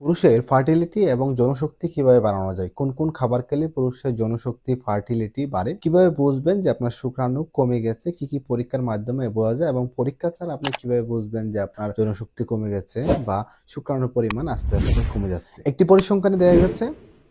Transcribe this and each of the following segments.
পুরুষের ফার্টিলিটি এবং জনশক্তি কীভাবে বাড়ানো যায়? কোন কোন খাবার খেলে পুরুষের জনশক্তি ফার্টিলিটি বাড়ে? কীভাবে বুঝবেন যে আপনার শুক্রাণু কমে গেছে? কি কি পরীক্ষার মাধ্যমে বোঝা যায়? এবং পরীক্ষা ছাড়া আপনি কীভাবে বুঝবেন যে আপনার জনশক্তি কমে গেছে বা শুক্রাণুর পরিমাণ আস্তে আস্তে কমে যাচ্ছে? একটি পরিসংখ্যানে দেখা গেছে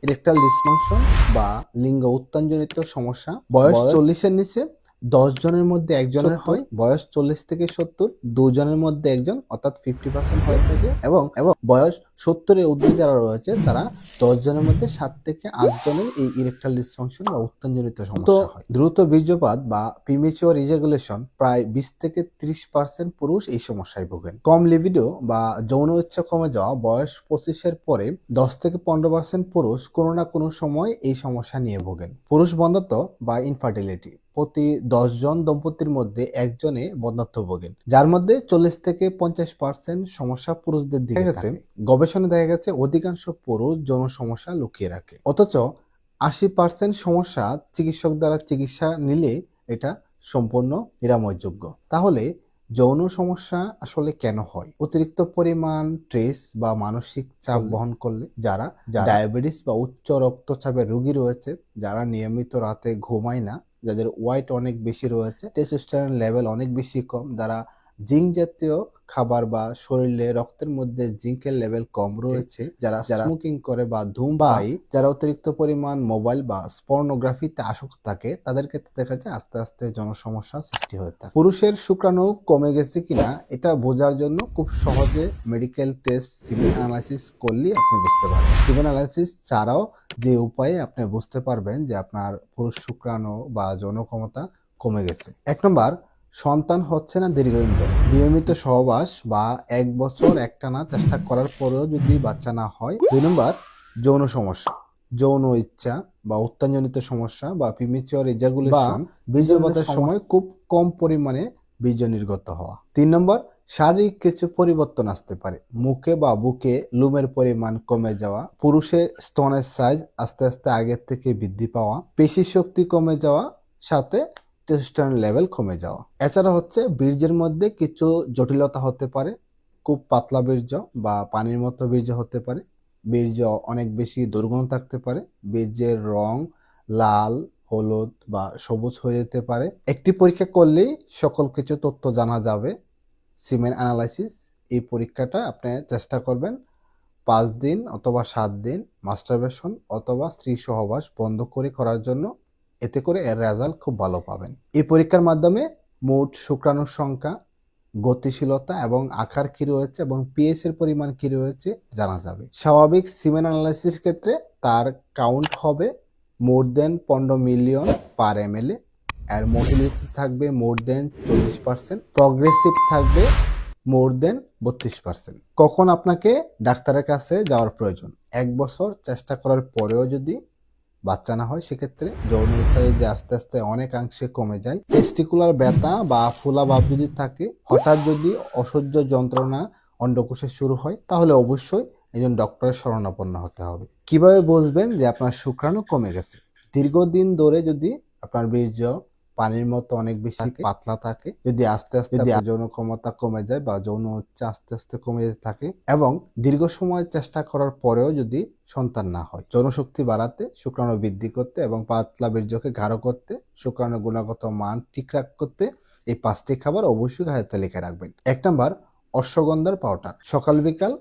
ইরেকটাল ডিসফাংশন বা লিঙ্গ উত্তানজনিত সমস্যা বয়স চল্লিশের নিচে দশ জনের মধ্যে একজনের হয় বয়স চল্লিশ থেকে সত্তর দুজনের মধ্যে একজন অর্থাৎ ফিফটি পার্সেন্ট হয়ে থাকে এবং এবং বয়স সত্তরের ঊর্ধ্বে যারা রয়েছে তারা দশ জনের মধ্যে সাত থেকে আট জনের এই ইরেকটাল ডিসফাংশন বা উত্তানজনিত সমস্যা হয়। দ্রুত বীর্যপাত বা প্রিমেচিওর ইজাগুলেশন প্রায় বিশ থেকে ত্রিশ পার্সেন্ট পুরুষ এই সমস্যায় ভোগেন। কম লিবিডো বা যৌন ইচ্ছা কমে যাওয়া বয়স পঁচিশের পরে দশ থেকে পনেরো পার্সেন্ট পুরুষ কোনো না কোনো সময় এই সমস্যা নিয়ে ভোগেন। পুরুষ বন্ধত্ব বা ইনফার্টিলিটি প্রতি জন দম্পতির মধ্যে একজনে বন্ধাত্ম ভোগেন যার মধ্যে চল্লিশ থেকে পঞ্চাশ পার্সেন্ট সমস্যা পুরুষদের দিকে গেছে। গবেষণায় দেখা গেছে অধিকাংশ পুরুষ যৌন সমস্যা লুকিয়ে রাখে অথচ আশি পার্সেন্ট সমস্যা চিকিৎসক দ্বারা চিকিৎসা নিলে এটা সম্পূর্ণ নিরাময়যোগ্য। তাহলে যৌন সমস্যা আসলে কেন হয়? অতিরিক্ত পরিমাণ স্ট্রেস বা মানসিক চাপ বহন করলে যারা ডায়াবেটিস বা উচ্চ রক্তচাপের রোগী রয়েছে যারা নিয়মিত রাতে ঘুমায় না যাদের ওয়াইট অনেক বেশি রয়েছে টেস্টোস্টেরন লেভেল অনেক বেশি কম যারা জিঙ্ক জাতীয় খাবার বা শরীরে রক্তের মধ্যে জিঙ্কের লেভেল কম রয়েছে যারা যারা স্মোকিং করে বা ধূমপাই যারা অতিরিক্ত পরিমাণ মোবাইল বা স্পর্নোগ্রাফিতে আসক্ত থাকে তাদের ক্ষেত্রে দেখা যায় আস্তে আস্তে জনসমস্যা সৃষ্টি হয়ে থাকে। পুরুষের শুক্রাণু কমে গেছে কিনা এটা বোঝার জন্য খুব সহজে মেডিকেল টেস্ট সিমেন অ্যানালাইসিস করলে আপনি বুঝতে পারবেন। সিমেন অ্যানালাইসিস ছাড়াও যে উপায়ে আপনি বুঝতে পারবেন যে আপনার পুরুষ শুক্রাণু বা যৌন ক্ষমতা কমে গেছে। এক নম্বর সন্তান হচ্ছে না দীর্ঘদিন ধরে। নিয়মিত সহবাস বা এক বছর একটানা চেষ্টা করার পরেও যদি বাচ্চা না হয় দুই নম্বর যৌন সমস্যা। যৌন ইচ্ছা বা উত্তানজনিত সমস্যা বা প্রিমেচিওর ইজাগুলেশন বীর্যপাতের সময় খুব কম পরিমাণে বীর্য নির্গত হওয়া। তিন নম্বর শারীরিক কিছু পরিবর্তন আসতে পারে। মুখে বা বুকে লুমের পরিমাণ কমে যাওয়া পুরুষের স্তনের সাইজ আস্তে আস্তে আগের থেকে বৃদ্ধি পাওয়া পেশি শক্তি কমে যাওয়া সাথে টেস্টোস্টেরন লেভেল কমে যাওয়া। এছাড়া হচ্ছে বীর্যের মধ্যে কিছু জটিলতা হতে পারে। খুব পাতলা বীর্য বা পানির মতো বীর্য হতে পারে। বীর্য অনেক বেশি দুর্গন্ধ থাকতে পারে। বীর্যের রং লাল, হলুদ বা সবুজ হয়ে যেতে পারে। একটি পরীক্ষা করলেই সকল কিছু তথ্য জানা যাবে। সিমেন অ্যানালাইসিস এই পরীক্ষাটা আপনি চেষ্টা করবেন। পাঁচ দিন অথবা সাত দিন মাস্টারবেশন অথবা স্ত্রী সহবাস বন্ধ করে করার জন্য। এতে করে এর রেজাল্ট খুব ভালো পাবেন। এই পরীক্ষার মাধ্যমে মোট শুক্রাণুর সংখ্যা, গতিশীলতা এবং আকার কি রয়েছে এবং পিএস এর পরিমাণ কি রয়েছে জানা যাবে। স্বাভাবিক সিমেন অ্যানালাইসিস ক্ষেত্রে তার কাউন্ট হবে মোর দেন পনেরো মিলিয়ন পার এম এল এর মোটিলিটি থাকবে মোর দেন চল্লিশ পার্সেন্ট প্রগ্রেসিভ থাকবে মোর দেন বত্রিশ পার্সেন্ট কখন আপনাকে ডাক্তারের কাছে যাওয়ার প্রয়োজন? এক বছর চেষ্টা করার পরেও যদি বাচ্চা না হয়, সেক্ষেত্রে যৌন ইচ্ছা যদি আস্তে আস্তে অনেকাংশে কমে যায় টেস্টিকুলার ব্যথা বা ফুলা ভাব যদি থাকে, হঠাৎ যদি অসহ্য যন্ত্রণা অন্ডকোষে শুরু হয়, তাহলে অবশ্যই একজন ডক্টরের শরণাপন্ন হতে হবে। কীভাবে বুঝবেন যে আপনার শুক্রাণু কমে গেছে? দীর্ঘদিন ধরে যদি আপনার বীর্য পানির মতো অনেক বেশি পাতলা থাকে। যদি আস্তে আস্তে যদি যৌন ক্ষমতা কমে যায় বা যৌন হচ্ছে আস্তে আস্তে কমে যেতে থাকে এবং দীর্ঘ সময় চেষ্টা করার পরেও যদি সন্তান না হয় জনশক্তি বাড়াতে শুক্রাণু বৃদ্ধি করতে এবং পাতলা বীর্যকে গাঢ় করতে শুক্রাণু গুণগত মান ঠিক রাখ করতে এই পাঁচটি খাবার অবশ্যই খাদ্য তালিকায় রাখবেন। এক নম্বর অশ্বগন্ধার পাউডার সকাল বিকাল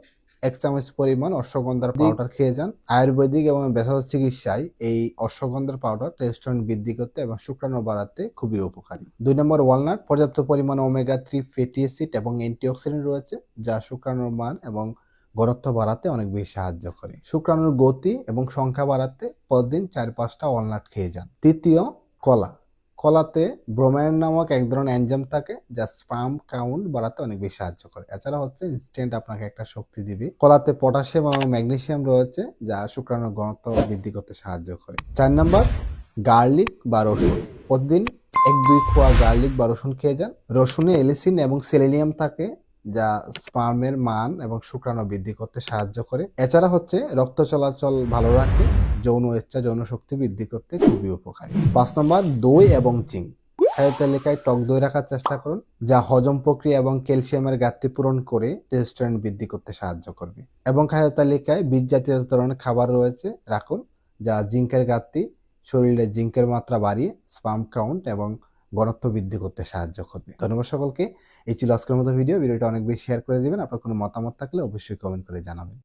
এক চামচ পরিমাণ অশ্বগন্ধার পাউডার খেয়ে যান। আয়ুর্বেদিক এবং ভেষজ চিকিৎসায় এই অশ্বগন্ধার পাউডার টেস্টন বৃদ্ধি করতে এবং শুক্রাণু বাড়াতে খুবই উপকারী। দুই নম্বর ওয়ালনাট। পর্যাপ্ত পরিমাণ ওমেগা থ্রি ফ্যাটি অ্যাসিড এবং অ্যান্টিঅক্সিডেন্ট রয়েছে যা শুক্রাণুর মান এবং ঘনত্ব বাড়াতে অনেক বেশি সাহায্য করে। শুক্রাণুর গতি এবং সংখ্যা বাড়াতে প্রতিদিন চার পাঁচটা ওয়ালনাট খেয়ে যান। তৃতীয় কলা। কলাতে ব্রোমাইন নামক এক ধরনের এনজাম থাকে যা স্পাম কাউন্ট বাড়াতে অনেক বেশি সাহায্য করে। এছাড়া হচ্ছে ইনস্ট্যান্ট আপনাকে একটা শক্তি দিবে। কলাতে পটাশিয়াম এবং ম্যাগনেসিয়াম রয়েছে যা শুক্রাণুর ঘনত্ব বৃদ্ধি করতে সাহায্য করে। চার নম্বর, গার্লিক বা রসুন। প্রতিদিন এক দুই খোয়া গার্লিক বা রসুন খেয়ে যান। রসুনে এলিসিন এবং সেলেনিয়াম থাকে যা স্পার্মের মান এবং শুক্রাণু বৃদ্ধি করতে সাহায্য করে। এছাড়া হচ্ছে রক্ত চলাচল ভালো রাখে। যৌন ইচ্ছা, যৌন শক্তি বৃদ্ধি করতে খুবই উপকারী। পাঁচ নম্বর, দই এবং চিং খাদ্য তালিকায় টক দই রাখার চেষ্টা করুন, যা হজম প্রক্রিয়া এবং ক্যালসিয়ামের ঘাটতি পূরণ করে টেস্টোস্টেরন বৃদ্ধি করতে সাহায্য করবে। এবং খাদ্য তালিকায় বীজ জাতীয় ধরনের খাবার রয়েছে রাখুন, যা জিঙ্কের ঘাটতি, শরীরে জিঙ্কের মাত্রা বাড়িয়ে, স্পাম কাউন্ট এবং ঘনত্ব বৃদ্ধি করতে সাহায্য করবে। ধন্যবাদ সকলকে। এই ছিল আজকের মতো ভিডিও। ভিডিওটা অনেক বেশি শেয়ার করে দিবেন। আপনার কোনো মতামত থাকলে অবশ্যই কমেন্ট করে জানাবেন।